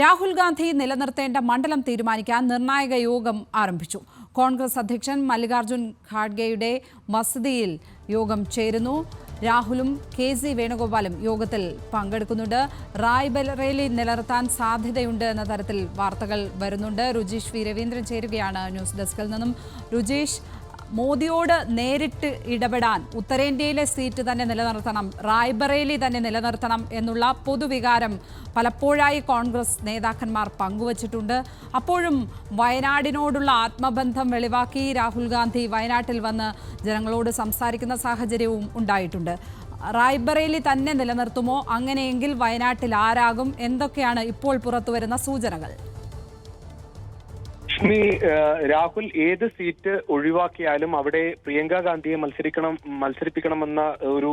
രാഹുൽ ഗാന്ധി നിലനിർത്തേണ്ട മണ്ഡലം തീരുമാനിക്കാൻ നിർണായക യോഗം ആരംഭിച്ചു. കോൺഗ്രസ് അധ്യക്ഷൻ മല്ലികാർജുൻ ഖാഡ്ഗെയുടെ വസതിയിൽ യോഗം ചേരുന്നു. രാഹുലും കെ സി വേണുഗോപാലും യോഗത്തിൽ പങ്കെടുക്കുന്നുണ്ട്. റായ്ബറേലി നിലനിർത്താൻ സാധ്യതയുണ്ട് എന്ന തരത്തിൽ വാർത്തകൾ വരുന്നുണ്ട്. രുജീഷ് വി. രവീന്ദ്രൻ ചേരുകയാണ് ന്യൂസ് ഡെസ്കിൽ നിന്നും. രുജീഷ് മോദിയോട് നേരിട്ട് ഇടപെടാൻ ഉത്തരേന്ത്യയിലെ സീറ്റ് തന്നെ നിലനിർത്തണം റായ്ബറേലി തന്നെ നിലനിർത്തണം എന്നുള്ള പൊതുവികാരം പലപ്പോഴായി കോൺഗ്രസ് നേതാക്കന്മാർ പങ്കുവച്ചിട്ടുണ്ട്. അപ്പോഴും വയനാടിനോടുള്ള ആത്മബന്ധം വെളിവാക്കി രാഹുൽ ഗാന്ധി വയനാട്ടിൽ വന്ന് ജനങ്ങളോട് സംസാരിക്കുന്ന സാഹചര്യവും ഉണ്ടായിട്ടുണ്ട്. റായ്ബറേലി തന്നെ നിലനിർത്തുമോ? അങ്ങനെയെങ്കിൽ വയനാട്ടിൽ ആരാകും? എന്തൊക്കെയാണ് ഇപ്പോൾ പുറത്തുവരുന്ന സൂചനകൾ? ലക്ഷ്മി രാഹുൽ ഏത് സീറ്റ് ഒഴിവാക്കിയാലും അവിടെ പ്രിയങ്ക ഗാന്ധിയെ മത്സരിക്കണം മത്സരിപ്പിക്കണമെന്ന ഒരു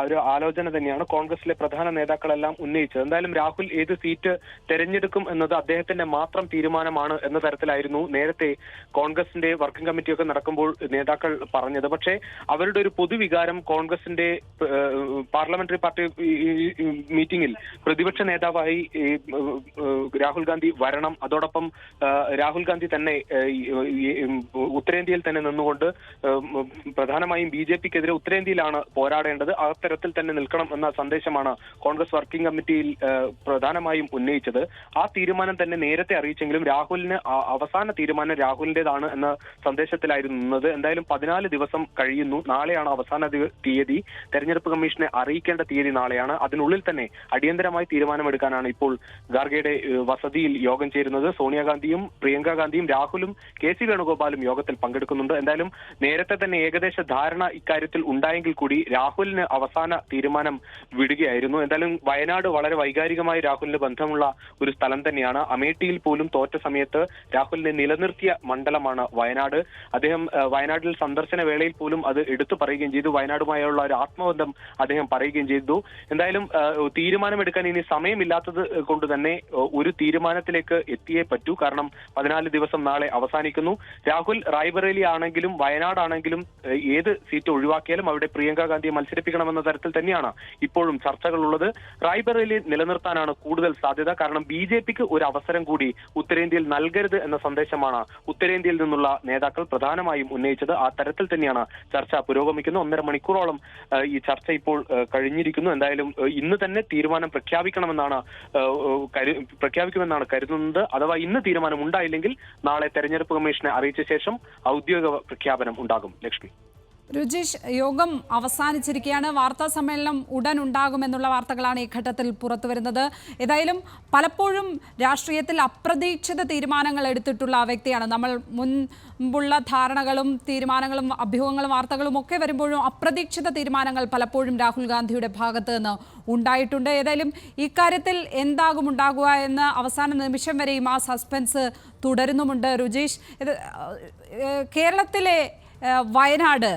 ഒരു ആലോചന തന്നെയാണ് കോൺഗ്രസിലെ പ്രധാന നേതാക്കളെല്ലാം ഉന്നയിച്ചത്. എന്തായാലും രാഹുൽ ഏത് സീറ്റ് തെരഞ്ഞെടുക്കും എന്നത് അദ്ദേഹത്തിന്റെ മാത്രം തീരുമാനമാണ് എന്ന തരത്തിലായിരുന്നു നേരത്തെ കോൺഗ്രസിന്റെ വർക്കിംഗ് കമ്മിറ്റിയൊക്കെ നടക്കുമ്പോൾ നേതാക്കൾ പറഞ്ഞത്. പക്ഷേ അവരുടെ ഒരു പൊതുവികാരം കോൺഗ്രസിന്റെ പാർലമെന്ററി പാർട്ടി മീറ്റിംഗിൽ പ്രതിപക്ഷ നേതാവായി രാഹുൽ ഗാന്ധി വരണം. അതോടൊപ്പം ഏഹ്, ഗാന്ധി തന്നെ ഉത്തരേന്ത്യയിൽ തന്നെ നിന്നുകൊണ്ട് പ്രധാനമായും ബി ജെ പിക്കെതിരെ ഉത്തരേന്ത്യയിലാണ് പോരാടേണ്ടത്. ആ തരത്തിൽ തന്നെ നിൽക്കണം എന്ന സന്ദേശമാണ് കോൺഗ്രസ് വർക്കിംഗ് കമ്മിറ്റിയിൽ പ്രധാനമായും ഉന്നയിച്ചത്. ആ തീരുമാനം തന്നെ നേരത്തെ അറിയിച്ചെങ്കിലും രാഹുലിന് അവസാന തീരുമാനം രാഹുലിന്റേതാണ് എന്ന സന്ദേശത്തിലായിരുന്നു നിന്നത്. എന്തായാലും പതിനാല് ദിവസം കഴിയുന്നു. നാളെയാണ് അവസാന തീയതി. തെരഞ്ഞെടുപ്പ് കമ്മീഷനെ അറിയിക്കേണ്ട തീയതി നാളെയാണ്. അതിനുള്ളിൽ തന്നെ അടിയന്തരമായി തീരുമാനമെടുക്കാനാണ് ഇപ്പോൾ ഖാർഗെയുടെ വസതിയിൽ യോഗം ചേരുന്നത്. സോണിയാഗാന്ധിയും പ്രിയങ്ക ഗാന്ധിയും രാഹുലും കെ സി വേണുഗോപാലും യോഗത്തിൽ പങ്കെടുക്കുന്നുണ്ട്. എന്തായാലും നേരത്തെ തന്നെ ഏകദേശ ധാരണ ഇക്കാര്യത്തിൽ ഉണ്ടായെങ്കിൽ കൂടി രാഹുലിന് അവസാന തീരുമാനം വിടുകയായിരുന്നു. എന്തായാലും വയനാട് വളരെ വൈകാരികമായി രാഹുലിന് ബന്ധമുള്ള ഒരു സ്ഥലം തന്നെയാണ്. അമേഠിയിൽ പോലും തോറ്റ സമയത്ത് രാഹുലിനെ നിലനിർത്തിയ മണ്ഡലമാണ് വയനാട്. അദ്ദേഹം വയനാട്ടിൽ സന്ദർശന വേളയിൽ പോലും അത് എടുത്തു പറയുകയും ചെയ്തു. വയനാടുമായുള്ള ഒരു ആത്മബന്ധം അദ്ദേഹം പറയുകയും ചെയ്തു. എന്തായാലും തീരുമാനമെടുക്കാൻ ഇനി സമയമില്ലാത്തത് കൊണ്ട് തന്നെ ഒരു തീരുമാനത്തിലേക്ക് എത്തിയേ പറ്റൂ. കാരണം പതിനാല് ദിവസം നാളെ അവസാനിക്കുന്നു. രാഹുൽ റായ്ബറേലി ആണെങ്കിലും വയനാടാണെങ്കിലും ഏത് സീറ്റ് ഒഴിവാക്കിയാലും അവിടെ പ്രിയങ്ക ഗാന്ധിയെ മത്സരിപ്പിക്കണമെന്ന തരത്തിൽ തന്നെയാണ് ഇപ്പോഴും ചർച്ചകളുള്ളത്. റായ്ബറേലി നിലനിർത്താനാണ് കൂടുതൽ സാധ്യത. കാരണം ബി ജെ പിക്ക് ഒരു അവസരം കൂടി ഉത്തരേന്ത്യയിൽ നൽകരുത് എന്ന സന്ദേശമാണ് ഉത്തരേന്ത്യയിൽ നിന്നുള്ള നേതാക്കൾ പ്രധാനമായും ഉന്നയിച്ചത്. ആ തരത്തിൽ തന്നെയാണ് ചർച്ച പുരോഗമിക്കുന്നത്. ഒന്നര മണിക്കൂറോളം ഈ ചർച്ച ഇപ്പോൾ കഴിഞ്ഞിരിക്കുന്നു. എന്തായാലും ഇന്ന് തന്നെ തീരുമാനം പ്രഖ്യാപിക്കണമെന്നാണ് പ്രഖ്യാപിക്കുമെന്നാണ് കരുതുന്നത്. അഥവാ ഇന്ന് തീരുമാനം ഉണ്ടായില്ലെങ്കിൽ നാളെ തെരഞ്ഞെടുപ്പ് കമ്മീഷനെ അറിയിച്ച ശേഷം ഔദ്യോഗിക പ്രഖ്യാപനം ഉണ്ടാകും. ലക്ഷ്മി. രുജീഷ് യോഗം അവസാനിച്ചിരിക്കുകയാണ്. വാർത്താ സമ്മേളനം ഉടൻ ഉണ്ടാകുമെന്നുള്ള വാർത്തകളാണ് ഈ ഘട്ടത്തിൽ പുറത്തുവരുന്നത് ഏതായാലും പലപ്പോഴും രാഷ്ട്രീയത്തിൽ അപ്രതീക്ഷിത തീരുമാനങ്ങൾ എടുത്തിട്ടുള്ള വ്യക്തിയാണ്. നമ്മൾ മുൻപുള്ള ധാരണകളും തീരുമാനങ്ങളും അഭ്യൂഹങ്ങളും വാർത്തകളും ഒക്കെ വരുമ്പോഴും അപ്രതീക്ഷിത തീരുമാനങ്ങൾ പലപ്പോഴും രാഹുൽ ഗാന്ധിയുടെ ഭാഗത്ത് നിന്ന് ഉണ്ടായിട്ടുണ്ട്. ഏതായാലും ഇക്കാര്യത്തിൽ എന്താകും ഉണ്ടാകുക എന്ന് അവസാന നിമിഷം വരെയും ആ സസ്പെൻസ് തുടരുന്നുമുണ്ട്. രുജീഷ് കേരളത്തിലെ വയനാട്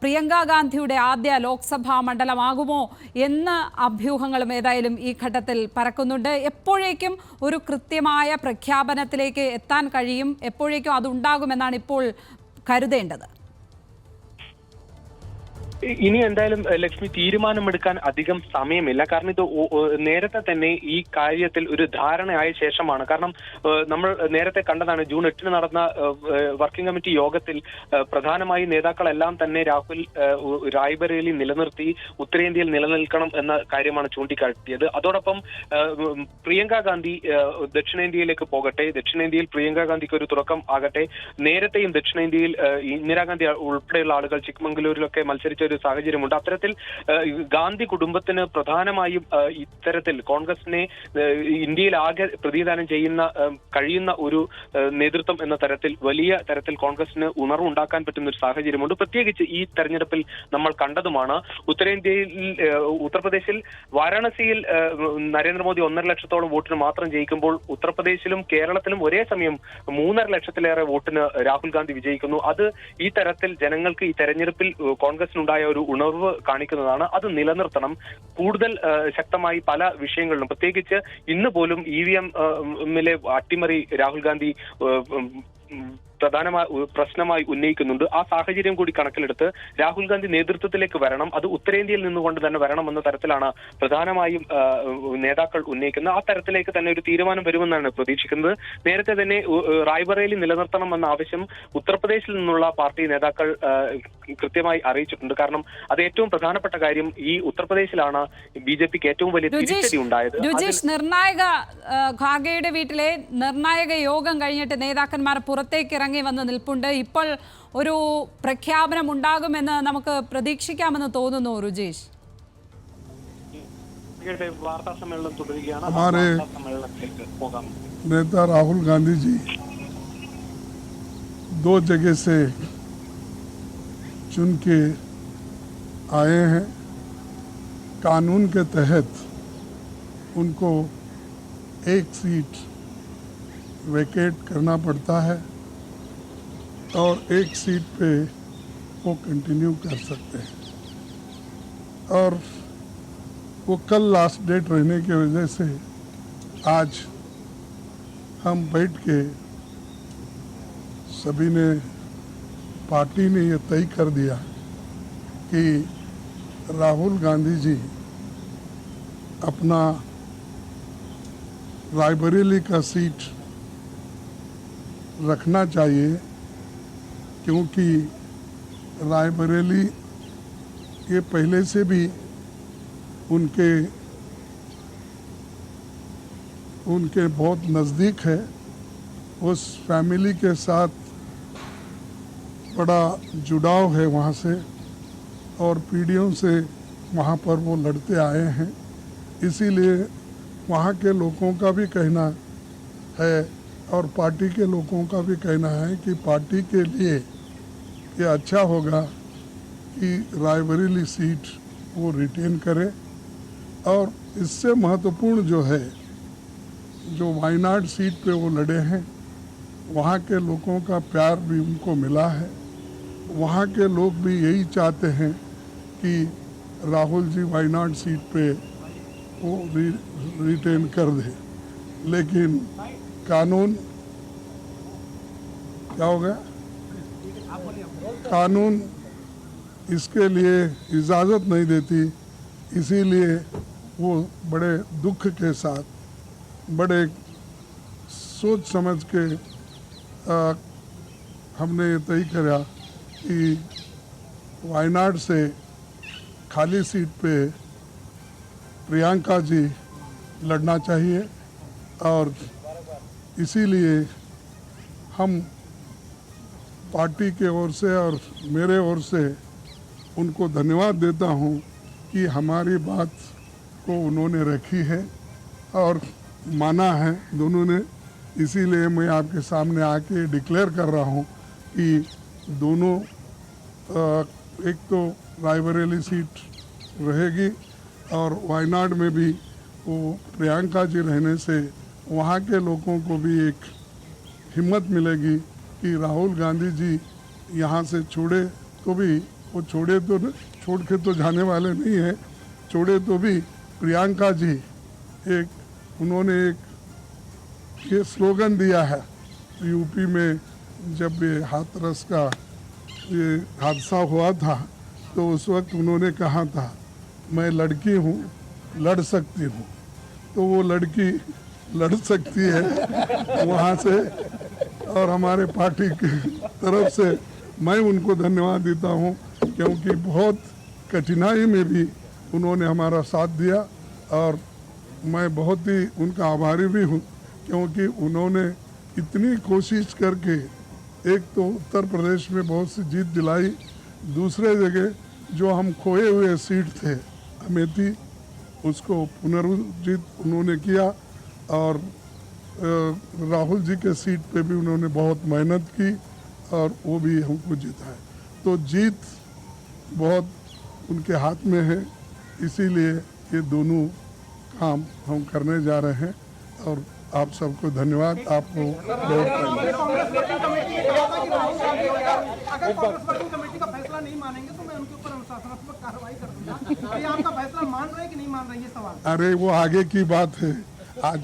പ്രിയങ്കാ ഗാന്ധിയുടെ ആദ്യ ലോക്സഭാ മണ്ഡലമാകുമോ എന്ന അഭ്യൂഹങ്ങളും ഏതായാലും ഈ ഘട്ടത്തിൽ പറക്കുന്നുണ്ട്. എപ്പോഴേക്കും ഒരു കൃത്യമായ പ്രഖ്യാപനത്തിലേക്ക് എത്താൻ കഴിയും. എപ്പോഴേക്കും അതുണ്ടാകുമെന്നാണ് ഇപ്പോൾ കരുതേണ്ടത്. ഇനി എന്തായാലും ലക്ഷ്മി തീരുമാനമെടുക്കാൻ അധികം സമയമില്ല. കാരണം ഇത് നേരത്തെ തന്നെ ഈ കാര്യത്തിൽ ഒരു ധാരണയായ ശേഷമാണ്. കാരണം നമ്മൾ നേരത്തെ കണ്ടതാണ് ജൂൺ എട്ടിന് നടന്ന വർക്കിംഗ് കമ്മിറ്റി യോഗത്തിൽ പ്രധാനമായി നേതാക്കളെല്ലാം തന്നെ രാഹുൽ റായ്ബറേലി നിലനിർത്തി ഉത്തരേന്ത്യയിൽ നിലനിൽക്കണം എന്ന കാര്യമാണ് ചൂണ്ടിക്കാട്ടിയത്. അതോടൊപ്പം പ്രിയങ്ക ഗാന്ധി ദക്ഷിണേന്ത്യയിലേക്ക് പോകട്ടെ. ദക്ഷിണേന്ത്യയിൽ പ്രിയങ്ക ഗാന്ധിക്ക് ഒരു തുടക്കം ആകട്ടെ. നേരത്തെയും ദക്ഷിണേന്ത്യയിൽ ഇന്ദിരാഗാന്ധി ഉൾപ്പെടെയുള്ള ആളുകൾ ചിക്മംഗലൂരിലൊക്കെ മത്സരിച്ച ഒരു സാഹചര്യമുണ്ട്. അത്തരത്തിൽ ഗാന്ധി കുടുംബത്തിന് പ്രധാനമായും ഇത്തരത്തിൽ കോൺഗ്രസിനെ ഇന്ത്യയിൽ ആകെ പ്രതിദാനം ചെയ്യുന്ന കഴിയുന്ന ഒരു നേതൃത്വം എന്ന തരത്തിൽ വലിയ തരത്തിൽ കോൺഗ്രസിന് ഉണർവുണ്ടാക്കാൻ പറ്റുന്ന ഒരു സാഹചര്യമുണ്ട്. പ്രത്യേകിച്ച് ഈ തെരഞ്ഞെടുപ്പിൽ നമ്മൾ കണ്ടതുമാണ് ഉത്തരേന്ത്യയിൽ ഉത്തർപ്രദേശിൽ വാരാണസിയിൽ നരേന്ദ്രമോദി ഒന്നര ലക്ഷത്തോളം വോട്ടിന് മാത്രം ജയിക്കുമ്പോൾ ഉത്തർപ്രദേശിലും കേരളത്തിലും ഒരേ സമയം മൂന്നര ലക്ഷത്തിലേറെ വോട്ടിന് രാഹുൽ ഗാന്ധി വിജയിക്കുന്നു. അത് ഈ തരത്തിൽ ജനങ്ങൾക്ക് ഈ തെരഞ്ഞെടുപ്പിൽ ഏഹ്, കോൺഗ്രസിനുണ്ടായ ഒരു ഉണർവ് കാണിക്കുന്നതാണ്. അത് നിലനിർത്തണം. കൂടുതൽ ശക്തമായി പല വിഷയങ്ങളിലും. പ്രത്യേകിച്ച് ഇന്ന് പോലും ഇ വി എം അട്ടിമറി രാഹുൽ ഗാന്ധി പ്രധാനമായി പ്രശ്നമായി ഉന്നയിക്കുന്നുണ്ട്. ആ സാഹചര്യം കൂടി കണക്കിലെടുത്ത് രാഹുൽ ഗാന്ധി നേതൃത്വത്തിലേക്ക് വരണം. അത് ഉത്തരേന്ത്യയിൽ നിന്നുകൊണ്ട് തന്നെ വരണം എന്ന തരത്തിലാണ് പ്രധാനമായും നേതാക്കൾ ഉന്നയിക്കുന്നത്. ആ തരത്തിലേക്ക് തന്നെ ഒരു തീരുമാനം വരുമെന്നാണ് പ്രതീക്ഷിക്കുന്നത്. നേരത്തെ തന്നെ റായ്ബറേലി നിലനിർത്തണം എന്ന ആവശ്യം ഉത്തർപ്രദേശിൽ നിന്നുള്ള പാർട്ടി നേതാക്കൾ കൃത്യമായി അറിയിച്ചിട്ടുണ്ട്. കാരണം അത് ഏറ്റവും പ്രധാനപ്പെട്ട കാര്യം ഈ ഉത്തർപ്രദേശിലാണ് ബി ജെ പിക്ക് ഏറ്റവും വലിയ തിരിച്ചടി ഉണ്ടായത്. രുചീഷ് നിർണായക ഖാഗയുടെ വീട്ടിലെ നിർണായക യോഗം കഴിഞ്ഞിട്ട് നേതാക്കന്മാർ പുറത്തേക്ക് ഇറങ്ങി വന്ന് നിൽപ്പുണ്ട് ഇപ്പോൾ ഒരു പ്രഖ്യാപനം ഉണ്ടാകുമെന്ന് നമുക്ക് പ്രതീക്ഷിക്കാമെന്ന് തോന്നുന്നു രുചീഷ് വാർത്താ സമ്മേളനം തുടരുകയാണ് ആ हमारे വാർത്താ സമ്മേളനത്തിലേക്ക് പോകാം नेता राहुल गांधी जी दो जगह से चुन के आए हैं कानून के तहत उनको एक सीट वेकेट करना पड़ता है और एक सीट पे वो कंटिन्यू कर सकते हैं। और वो कल लास्ट डेट रहने की वजह से आज हम बैठ के सभी ने पार्टी ने ये तय कर दिया कि राहुल गांधी जी अपना रायबरेली का सीट रखना चाहिए। क्योंकि रायबरेली ये पहले से भी उनके उनके बहुत नज़दीक है। उस फैमिली के साथ बड़ा जुड़ाव है वहाँ से और पीढ़ियों से वहाँ पर वो लड़ते आए हैं। इसीलिए वहाँ के लोगों का भी कहना है और पार्टी के लोगों का भी कहना है कि पार्टी के लिए ये अच्छा होगा कि रायबरेली सीट वो रिटेन करे। और इससे महत्वपूर्ण जो है जो वायनाड सीट पे वो लड़े हैं वहाँ के लोगों का प्यार भी उनको मिला है। वहाँ के लोग भी यही चाहते हैं कि राहुल जी वायनाड सीट पे वो रि, रिटेन कर दे। लेकिन कानून क्या हो गया? कानून इसके लिए इजाज़त नहीं देती इसीलिए वो बड़े दुख के साथ बड़े सोच समझ के आ, हमने ये तय करा कि वायनाड से खाली सीट पे प्रियंका जी लड़ना चाहिए और इसीलिए हम पार्टी के ओर से और मेरे ओर से उनको धन्यवाद देता हूँ कि हमारी बात को उन्होंने रखी है और माना है दोनों ने। इसीलिए मैं आपके सामने आके डिक्लेयर कर रहा हूँ कि दोनों एक तो रायबरेली सीट रहेगी और वायनाड में भी वो प्रियंका जी रहने से वहाँ के लोगों को भी एक हिम्मत मिलेगी कि राहुल गांधी जी यहाँ से छोड़े तो भी, वो छोड़े तो छोड़ के तो जाने वाले नहीं है। छोड़े तो भी प्रियंका जी, एक, उन्होंने एक, ये स्लोगन दिया है यूपी में, जब ये हाथरस का ये हादसा हुआ था तो उस वक्त उन्होंने कहा था, मैं लड़की हूँ, लड़ सकती हूँ। तो वो लड़की लड़ सकती है, वहाँ से और हमारे पार्टी की तरफ़ से मैं उनको धन्यवाद देता हूँ, क्योंकि बहुत कठिनाई में भी उन्होंने हमारा साथ दिया और मैं बहुत ही उनका आभारी भी हूँ, क्योंकि उन्होंने इतनी कोशिश करके एक तो उत्तर प्रदेश में बहुत सी जीत दिलाई, दूसरे जगह जो हम खोए हुए सीट थे, अमेठी, उसको पुनर्जीत उन्होंने किया और राहुल जी के सीट पे भी उन्होंने बहुत मेहनत की और वो भी हमको जीता है तो जीत बहुत उनके हाथ में है इसीलिए ये दोनों काम हम करने जा रहे हैं और आप सबको धन्यवाद। आपको बहुत अरे वो आगे की बात है। आज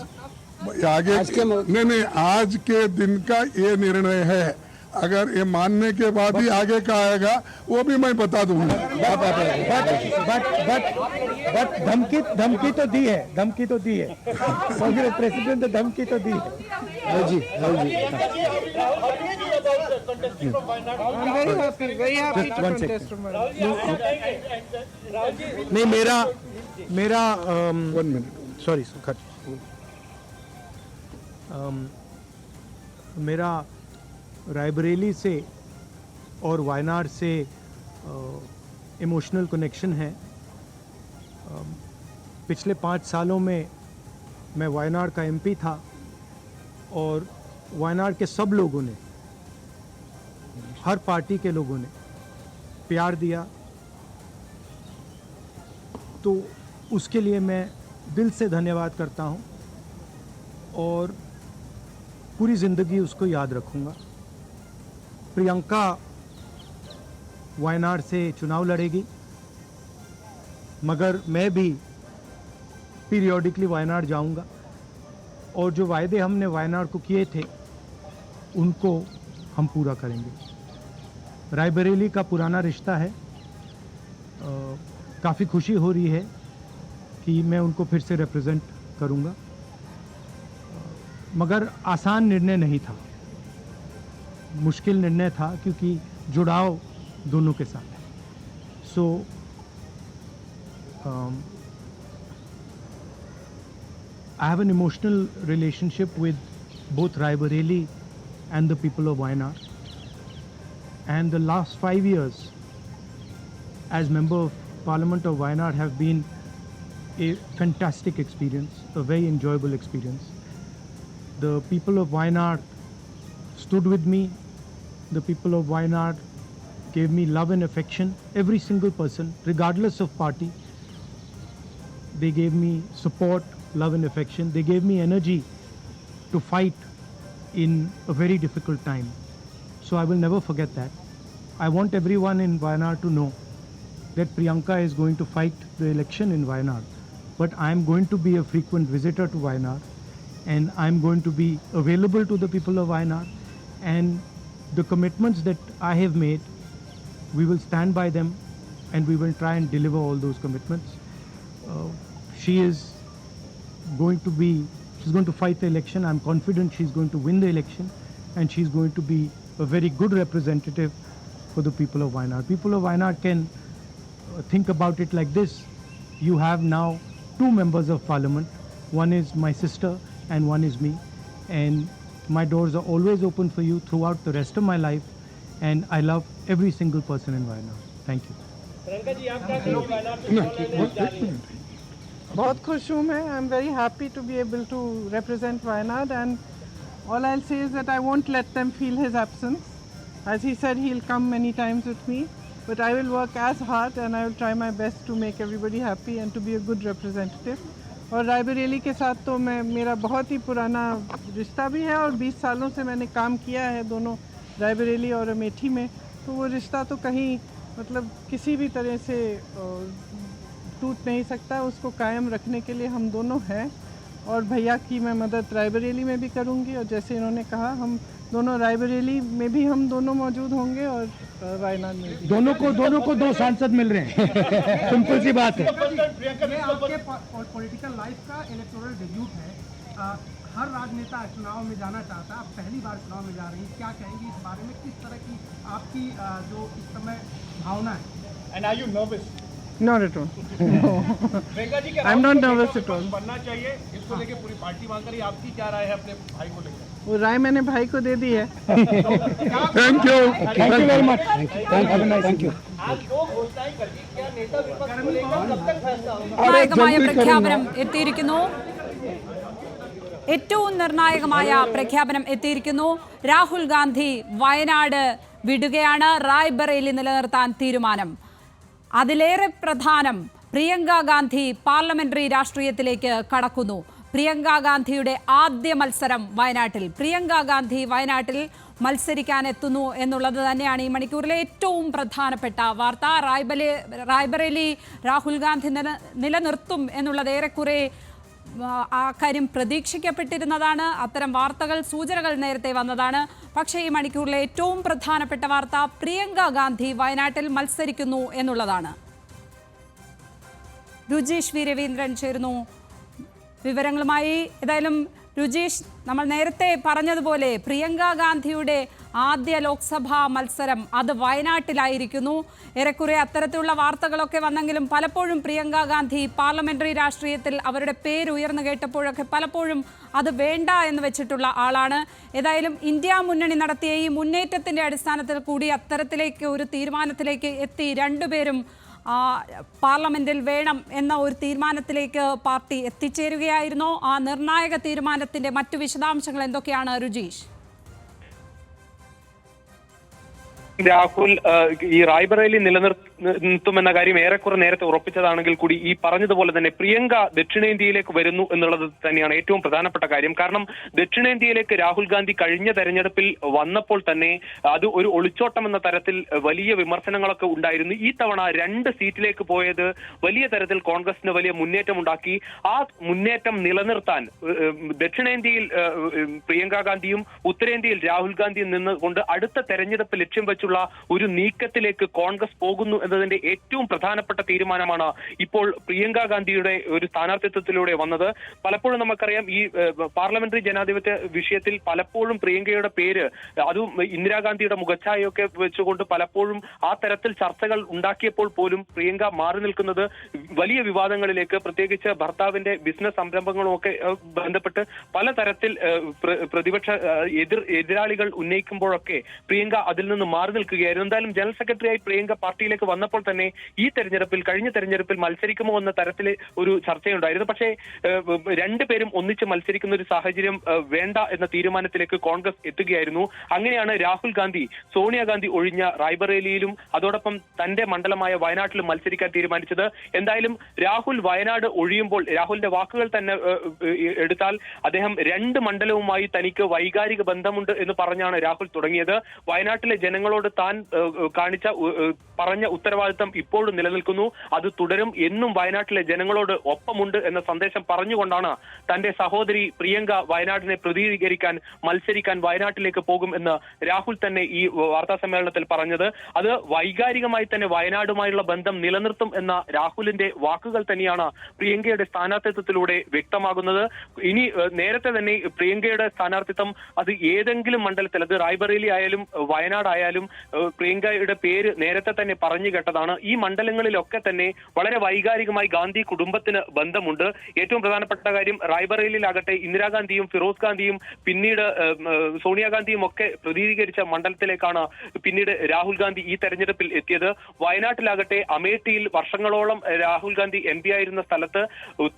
आगे नहीं नहीं आज के दिन का ये निर्णय है। अगर ये मानने के बाद ही आगे का आएगा वो भी मैं बता दूँगा। बट बट बट बट धमकी धमकी तो दी है धमकी तो दी है। कांग्रेस प्रेसिडेंट ने धमकी तो दी है। जी जी। contest tomorrow. नहीं मेरा मेरा वन मिनट सॉरी कट मेरा रायबरेली से और वायनाड से इमोशनल कनेक्शन है। पिछले पाँच सालों में मैं वायनाड का एमपी था और वायनाड के सब लोगों ने, हर पार्टी के लोगों ने प्यार दिया। तो उसके लिए मैं दिल से धन्यवाद करता हूँ और पूरी ज़िंदगी उसको याद रखूँगा। प्रियंका वायनाड से चुनाव लड़ेगी, मगर मैं भी पीरियोडिकली वायनाड जाऊँगा। और जो वायदे हमने वायनाड को किए थे, उनको हम पूरा करेंगे। रायबरेली का पुराना रिश्ता है। काफ़ी खुशी हो रही है कि मैं उनको फिर से रिप्रेजेंट करूँगा। मगर आसान निर्णय नहीं था मुश्किल निर्णय था क्योंकि जुड़ाव दोनों के साथ है सो I have an emotional relationship with both Raebareli and the people of Wayanad. And the last five years, as member of Parliament of Wayanad, have been a fantastic experience, a very enjoyable experience. The people of Wayanad stood with me. The people of Wayanad gave me love and affection. Every single person, regardless of party, they gave me support, love, and affection. They gave me energy to fight in a very difficult time. So I will never forget that. I want everyone in Wayanad to know that Priyanka is going to fight the election in Wayanad. But I am going to be a frequent visitor to Wayanad and I am going to be available to the people of Wayanad. And the commitments that I have made, we will stand by them and we will try and deliver all those commitments. Uh, she is going to be she's going to fight the election i'm confident she's going to win the election and she's going to be a very good representative for the people of Wayanad. People of Wayanad can uh, think about it like this. You have now two members of parliament. One is my sister and one is me. And my doors are always open for you throughout the rest of my life. And I love every single person in Wayanad. Thank you. बहुत खुश हूँ मैं I am very happy to be able to represent Wayanad and all I'll say is that I won't let them feel his absence. As he said, he'll come many times with me, but I will work as hard and I will try my best to make everybody happy and to be a good representative. और रायबरेली के साथ तो मैं, मेरा बहुत ही पुराना रिश्ता भी है और 20 सालों से मैंने काम किया है दोनों रायबरेली और अमेठी में। तो वो रिश्ता तो कहीं मतलब किसी भी तरह से टूट नहीं सकता, उसको कायम रखने के लिए हम दोनों हैं। और भैया की मैं मदद रायबरेली में भी करूँगी और जैसे इन्होंने कहा, हम दोनों रायबरेली में भी हम दोनों मौजूद होंगे और वायनाड में भी। दोनों को दोनों को दो सांसद मिल रहे हैं। सिंपल सी बात है। आपके पॉलिटिकल लाइफ का इलेक्टोरल डिब्यूट है। हर राजनेता चुनाव में जाना चाहता है आप पहली बार चुनाव में जा रही हैं क्या कहेंगी इस बारे में? किस तरह की आपकी जो इस समय भावना है? And are you nervous? not at all Priyanka ji I am not nervous at all बनना चाहिए इसको लेके पूरी पार्टी मांग रही है आपकी क्या राय है अपने भाई को लेकर वो राय मैंने भाई को दे दी है thank you thank you very much thank you आज दो घोषणाएं कर दी क्या नेता विपक्ष को लेकर कब तक फैसला होगा നിർണായകമായ പ്രഖ്യാപനം എത്തിയിരിക്കുന്നു ഏറ്റവും നിർണായകമായ പ്രഖ്യാപനം എത്തിയിരിക്കുന്നു രാഹുൽ ഗാന്ധി വയനാട് വിടുകയാണ് റായ്ബറേലി നിലനിർത്താൻ തീരുമാനം അതിലേറെ പ്രധാനം പ്രിയങ്ക ഗാന്ധി പാർലമെന്ററി രാഷ്ട്രീയത്തിലേക്ക് കടക്കുന്നു. പ്രിയങ്ക ഗാന്ധിയുടെ ആദ്യ മത്സരം വയനാട്ടിൽ. പ്രിയങ്ക ഗാന്ധി വയനാട്ടിൽ മത്സരിക്കാൻ എത്തുന്നു എന്നുള്ളത് തന്നെയാണ് ഈ മണിക്കൂറിലെ ഏറ്റവും പ്രധാനപ്പെട്ട വാർത്ത. റായ്ബലി റായ്ബറേലി രാഹുൽ ഗാന്ധി നില നിലനിർത്തും എന്നുള്ളത് ഏറെക്കുറെ ആ, കാര്യം പ്രതീക്ഷിക്കപ്പെട്ടിരുന്നതാണ്. അത്തരം വാർത്തകൾ സൂചനകൾ നേരത്തെ വന്നതാണ്. പക്ഷേ ഈ മണിക്കൂറിലെ ഏറ്റവും പ്രധാനപ്പെട്ട വാർത്ത പ്രിയങ്ക ഗാന്ധി വയനാട്ടിൽ മത്സരിക്കുന്നു എന്നുള്ളതാണ്. രുജീഷ് വി. രവീന്ദ്രൻ ചേരുന്നു. വിവരങ്ങളുമായി ഏതായാലും രുജീഷ് നമ്മൾ നേരത്തെ പറഞ്ഞതുപോലെ പ്രിയങ്ക ഗാന്ധിയുടെ ആദ്യ ലോക്സഭാ മത്സരം. അത് വയനാട്ടിലായിരിക്കുന്നു. ഏറെക്കുറെ അത്തരത്തിലുള്ള വാർത്തകളൊക്കെ വന്നെങ്കിലും പലപ്പോഴും പ്രിയങ്ക ഗാന്ധി പാർലമെന്ററി രാഷ്ട്രീയത്തിൽ അവരുടെ പേര് ഉയർന്നു കേട്ടപ്പോഴൊക്കെ പലപ്പോഴും അത് വേണ്ട എന്ന് വെച്ചിട്ടുള്ള ആളാണ്. ഏതായാലും ഇന്ത്യ മുന്നണി നടത്തിയ ഈ മുന്നേറ്റത്തിന്റെ അടിസ്ഥാനത്തിൽ കൂടി അത്തരത്തിലേക്ക് ഒരു തീരുമാനത്തിലേക്ക് എത്തി രണ്ടുപേരും പാർലമെന്റിൽ വേണം എന്ന ഒരു തീരുമാനത്തിലേക്ക് പാർട്ടി എത്തിച്ചേരുകയായിരുന്നോ. ആ നിർണായക തീരുമാനത്തിന്റെ മറ്റു വിശദാംശങ്ങൾ എന്തൊക്കെയാണ് രുജീഷ്? രാഹുൽ ഈ റായ്ബറേലി നിലനിർത്തുമെന്ന കാര്യം ഏറെക്കുറെ നേരത്തെ ഉറപ്പിച്ചതാണെങ്കിൽ കൂടി ഈ പറഞ്ഞതുപോലെ തന്നെ പ്രിയങ്ക ദക്ഷിണേന്ത്യയിലേക്ക് വരുന്നു എന്നുള്ളത് തന്നെയാണ് ഏറ്റവും പ്രധാനപ്പെട്ട കാര്യം. കാരണം ദക്ഷിണേന്ത്യയിലേക്ക് രാഹുൽ ഗാന്ധി കഴിഞ്ഞ തെരഞ്ഞെടുപ്പിൽ വന്നപ്പോൾ തന്നെ അത് ഒരു ഒളിച്ചോട്ടം എന്ന തരത്തിൽ വലിയ വിമർശനങ്ങളൊക്കെ ഉണ്ടായിരുന്നു. ഈ തവണ രണ്ട് സീറ്റിലേക്ക് പോയത് വലിയ തരത്തിൽ കോൺഗ്രസിന് വലിയ മുന്നേറ്റം ഉണ്ടാക്കി. ആ മുന്നേറ്റം നിലനിർത്താൻ ദക്ഷിണേന്ത്യയിൽ പ്രിയങ്ക ഗാന്ധിയും ഉത്തരേന്ത്യയിൽ രാഹുൽ ഗാന്ധിയും നിന്നുകൊണ്ട് അടുത്ത തെരഞ്ഞെടുപ്പ് ലക്ഷ്യം വെച്ചുള്ള ഒരു നീക്കത്തിലേക്ക് കോൺഗ്രസ് പോകുന്നു എന്നതിന്റെ ഏറ്റവും പ്രധാനപ്പെട്ട തീരുമാനമാണ് ഇപ്പോൾ പ്രിയങ്ക ഗാന്ധിയുടെ ഒരു സ്ഥാനാർത്ഥിത്വത്തിലൂടെ വന്നത്. പലപ്പോഴും നമുക്കറിയാം ഈ പാർലമെന്ററി ജനാധിപത്യ വിഷയത്തിൽ പലപ്പോഴും പ്രിയങ്കയുടെ പേര് അതും ഇന്ദിരാഗാന്ധിയുടെ മുഖച്ഛായയൊക്കെ വെച്ചുകൊണ്ട് പലപ്പോഴും ആ തരത്തിൽ ചർച്ചകൾ ഉണ്ടാക്കിയപ്പോൾ പോലും പ്രിയങ്ക മാറി നിൽക്കുന്നത് വലിയ വിവാദങ്ങളിലേക്ക് പ്രത്യേകിച്ച് ഭർത്താവിന്റെ ബിസിനസ് സംരംഭങ്ങളുമൊക്കെ ബന്ധപ്പെട്ട് പലതരത്തിൽ പ്രതിപക്ഷ എതിർ എതിരാളികൾ ഉന്നയിക്കുമ്പോഴൊക്കെ പ്രിയങ്ക അതിൽ നിന്ന് മാറി നിൽക്കുകയായിരുന്നു. എന്തായാലും ജനറൽ സെക്രട്ടറിയായി പ്രിയങ്ക പാർട്ടിയിലേക്ക് വന്നപ്പോൾ തന്നെ ഈ തെരഞ്ഞെടുപ്പിൽ കഴിഞ്ഞ തെരഞ്ഞെടുപ്പിൽ മത്സരിക്കുമോ എന്ന തരത്തിൽ ഒരു ചർച്ചയുണ്ടായിരുന്നു. പക്ഷേ രണ്ടുപേരും ഒന്നിച്ച് മത്സരിക്കുന്ന ഒരു സാഹചര്യം വേണ്ട എന്ന തീരുമാനത്തിലേക്ക് കോൺഗ്രസ് എത്തുകയായിരുന്നു. അങ്ങനെയാണ് രാഹുൽ ഗാന്ധി സോണിയാഗാന്ധി ഒഴിഞ്ഞ റായ്ബറേലിയിലും അതോടൊപ്പം തന്റെ മണ്ഡലമായ വയനാട്ടിലും മത്സരിക്കാൻ തീരുമാനിച്ചത്. എന്തായാലും രാഹുൽ വയനാട് ഒഴിയുമ്പോൾ രാഹുലിന്റെ വാക്കുകൾ തന്നെ എടുത്താൽ അദ്ദേഹം രണ്ട് മണ്ഡലവുമായി തനിക്ക് വൈകാരിക ബന്ധമുണ്ട് എന്ന് പറഞ്ഞാണ് രാഹുൽ തുടങ്ങിയത്. വയനാട്ടിലെ ജനങ്ങളോട് താൻ കാണിച്ച പറഞ്ഞ ഉത്തരവാദിത്തം ഇപ്പോഴും നിലനിൽക്കുന്നു. അത് തുടരും എന്നും വയനാട്ടിലെ ജനങ്ങളോട് ഒപ്പമുണ്ട് എന്ന സന്ദേശം പറഞ്ഞുകൊണ്ടാണ് തന്റെ സഹോദരി പ്രിയങ്ക വയനാടിനെ പ്രതിനിധീകരിക്കാൻ മത്സരിക്കാൻ വയനാട്ടിലേക്ക് പോകും എന്ന് രാഹുൽ തന്നെ ഈ വാർത്താ സമ്മേളനത്തിൽ പറഞ്ഞത്. അത് വൈകാരികമായി തന്നെ വയനാടുമായുള്ള ബന്ധം നിലനിർത്തും എന്ന രാഹുലിന്റെ വാക്കുകൾ തന്നെയാണ് പ്രിയങ്കയുടെ സ്ഥാനാർത്ഥിത്വത്തിലൂടെ വ്യക്തമാകുന്നത്. ഇനി നേരത്തെ തന്നെ പ്രിയങ്കയുടെ സ്ഥാനാർത്ഥിത്വം അത് ഏതെങ്കിലും മണ്ഡലത്തിൽ അത് റായ്ബറേലി ആയാലും വയനാട് ആയാലും പ്രിയങ്കയുടെ പേര് നേരത്തെ തന്നെ പറഞ്ഞു കേട്ടതാണ്. ഈ മണ്ഡലങ്ങളിലൊക്കെ തന്നെ വളരെ വൈകാരികമായി ഗാന്ധി കുടുംബത്തിന് ബന്ധമുണ്ട്. ഏറ്റവും പ്രധാനപ്പെട്ട കാര്യം റായ്ബറേലിയിലാകട്ടെ ഇന്ദിരാഗാന്ധിയും ഫിറോസ് ഗാന്ധിയും പിന്നീട് സോണിയാഗാന്ധിയും ഒക്കെ പ്രതിനിധീകരിച്ച മണ്ഡലത്തിലേക്കാണ് പിന്നീട് രാഹുൽ ഗാന്ധി ഈ തെരഞ്ഞെടുപ്പിൽ എത്തിയത്. വയനാട്ടിലാകട്ടെ അമേഠിയിൽ വർഷങ്ങളോളം രാഹുൽ ഗാന്ധി എം പി ആയിരുന്ന സ്ഥലത്ത്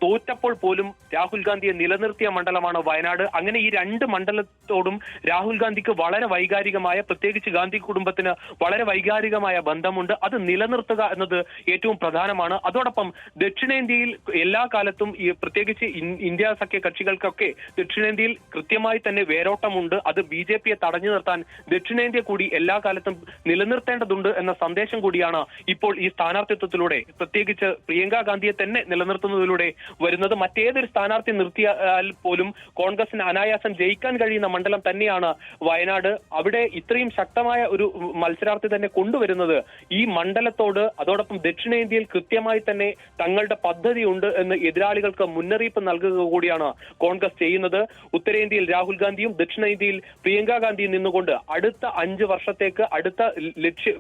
തോറ്റപ്പോൾ പോലും രാഹുൽ ഗാന്ധിയെ നിലനിർത്തിയ മണ്ഡലമാണ് വയനാട്. അങ്ങനെ ഈ രണ്ട് മണ്ഡലത്തോടും രാഹുൽ ഗാന്ധിക്ക് വളരെ വൈകാരികമായ പ്രത്യേകിച്ച് ഗാന്ധി കുടുംബത്തിന് വളരെ വൈകാരികമായ ബന്ധമുണ്ട്. അത് നിലനിർത്തുക എന്നത് ഏറ്റവും പ്രധാനമാണ്. അതോടൊപ്പം ദക്ഷിണേന്ത്യയിൽ എല്ലാ കാലത്തും ഈ പ്രത്യേകിച്ച് ഇന്ത്യ സഖ്യ കക്ഷികൾക്കൊക്കെ ദക്ഷിണേന്ത്യയിൽ കൃത്യമായി തന്നെ വേരോട്ടമുണ്ട്. അത് ബി ജെ പിയെ തടഞ്ഞു നിർത്താൻ ദക്ഷിണേന്ത്യ കൂടി എല്ലാ കാലത്തും നിലനിർത്തേണ്ടതുണ്ട് എന്ന സന്ദേശം കൂടിയാണ് ഇപ്പോൾ ഈ സ്ഥാനാർത്ഥിത്വത്തിലൂടെ പ്രത്യേകിച്ച് പ്രിയങ്ക ഗാന്ധിയെ തന്നെ നിലനിർത്തുന്നതിലൂടെ വരുന്നത്. മറ്റേതൊരു സ്ഥാനാർത്ഥി നിർത്തിയാൽ പോലും കോൺഗ്രസിന് അനായാസം ജയിക്കാൻ കഴിയുന്ന മണ്ഡലം തന്നെയാണ് വയനാട്. അവിടെ ഇത്രയും ശക്തമായ ഒരു മത്സരാർത്ഥി തന്നെ കൊണ്ടുവരുന്നത് ഈ മണ്ഡലത്തോട് അതോടൊപ്പം ദക്ഷിണേന്ത്യയിൽ കൃത്യമായി തന്നെ തങ്ങളുടെ പദ്ധതിയുണ്ട് എന്ന് എതിരാളികൾക്ക് മുന്നറിയിപ്പ് നൽകുക കൂടിയാണ് കോൺഗ്രസ് ചെയ്യുന്നത്. ഉത്തരേന്ത്യയിൽ രാഹുൽ ഗാന്ധിയും ദക്ഷിണേന്ത്യയിൽ പ്രിയങ്ക ഗാന്ധിയും നിന്നുകൊണ്ട് അടുത്ത അഞ്ച് വർഷത്തേക്ക് അടുത്ത ലക്ഷ്യ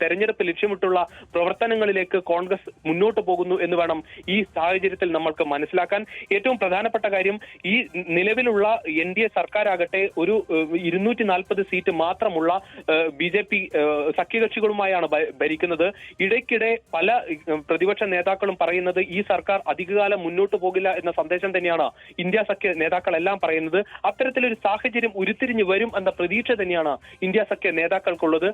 തെരഞ്ഞെടുപ്പ് ലക്ഷ്യമിട്ടുള്ള പ്രവർത്തനങ്ങളിലേക്ക് കോൺഗ്രസ് മുന്നോട്ട് പോകുന്നു എന്ന് വേണം ഈ സാഹചര്യത്തിൽ നമ്മൾക്ക് മനസ്സിലാക്കാൻ. ഏറ്റവും പ്രധാനപ്പെട്ട കാര്യം ഈ നിലവിലുള്ള എൻ ഡി എ സർക്കാരാകട്ടെ ഒരു ഇരുന്നൂറ്റി നാൽപ്പത് സീറ്റ് മാത്രമുള്ള ബി ജെ പി സഖ്യകക്ഷികളുമായാണ് ഭ- ഭരിക്കുന്നത് ഇടയ്ക്കിടെ പല പ്രതിപക്ഷ നേതാക്കളും പറയുന്നത് ഈ സർക്കാർ അധികകാലം മുന്നോട്ട് പോകില്ല എന്ന സന്ദേശം തന്നെയാണ് ഇന്ത്യ സഖ്യ നേതാക്കളെല്ലാം പറയുന്നത്. അത്തരത്തിലൊരു സാഹചര്യം ഉരുത്തിരിഞ്ഞു വരും എന്ന പ്രതീക്ഷ തന്നെയാണ് ഇന്ത്യ സഖ്യ നേതാക്കൾക്കുള്ളത്.